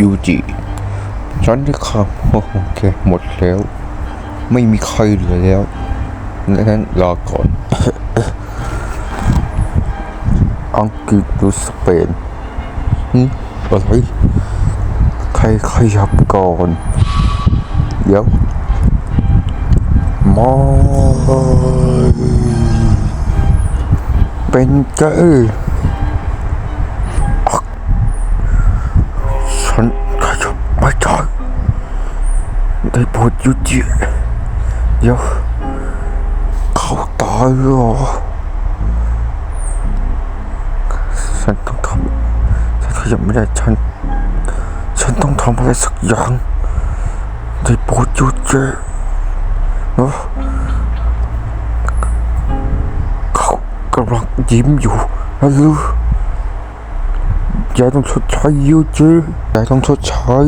ยูจิฉันได้ฆ่าพ่อของแกหมดแล้ว ไม่มีใครเหลือแล้วดังนั้นลาก่อน อังกฤษหรือสเปนอะไรใครขยับก่อน เดี๋ยวมอยเป็นเกย์ ไม่ได้ได้โปรดยุดจิเดี๋ยวเขาตายเหรอฉันต้องทำฉันขยับไม่ได้ฉัน ฉันต้องทำอะไรสักอย่างได้โปรดยุดเจเนอะเขากำลังยิ้มอยู่นะลูกยายต้องชดใช้ยูจียายต้องชดใช้